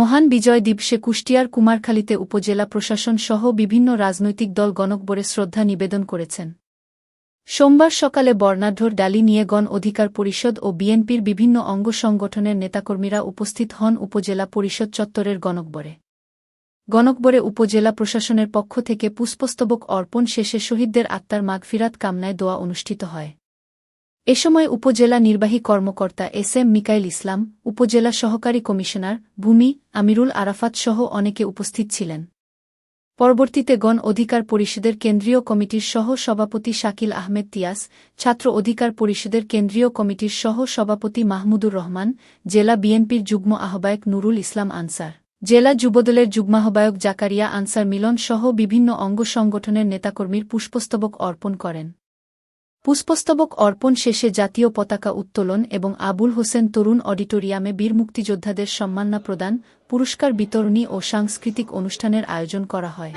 মহান বিজয় দিবসে কুষ্টিয়ার কুমারখালীতে উপজেলা প্রশাসন সহ বিভিন্ন রাজনৈতিক দল গণকবরে শ্রদ্ধা নিবেদন করেছেন। সোমবার সকালে বর্ণাঢ্যর ডালি নিয়ে গণ অধিকার পরিষদ ও বিএনপির বিভিন্ন অঙ্গ সংগঠনের নেতাকর্মীরা উপস্থিত হন উপজেলা পরিষদ চত্বরের গণকবরে। গণকবরে উপজেলা প্রশাসনের পক্ষ থেকে পুষ্পস্তবক অর্পণ শেষে শহীদদের আত্মার মাগফিরাত কামনায় দোয়া অনুষ্ঠিত হয়। এ সময় উপজেলা নির্বাহী কর্মকর্তা এস এম মিকাইল ইসলাম, উপজেলা সহকারী কমিশনার ভূমি আমিরুল আরাফাত সহ অনেকে উপস্থিত ছিলেন। পরবর্তীতে গণ অধিকার পরিষদের কেন্দ্রীয় কমিটির সহ সভাপতি শাকিল আহমেদ তিয়াস, ছাত্র অধিকার পরিষদের কেন্দ্রীয় কমিটির সহ সভাপতি মাহমুদুর রহমান, জেলা বিএনপির যুগ্ম আহ্বায়ক নুরুল ইসলাম আনসার, জেলা যুবদলের যুগ্মাহ্বায়ক জাকারিয়া আনসার মিলন সহ বিভিন্ন অঙ্গ সংগঠনের নেতাকর্মীর পুষ্পস্তবক অর্পণ করেন। পুষ্পস্তবক অর্পণ শেষে জাতীয় পতাকা উত্তোলন এবং আবুল হোসেন তরুণ অডিটোরিয়ামে বীর মুক্তিযোদ্ধাদের সম্মাননা প্রদান, পুরস্কার বিতরণী ও সাংস্কৃতিক অনুষ্ঠানের আয়োজন করা হয়।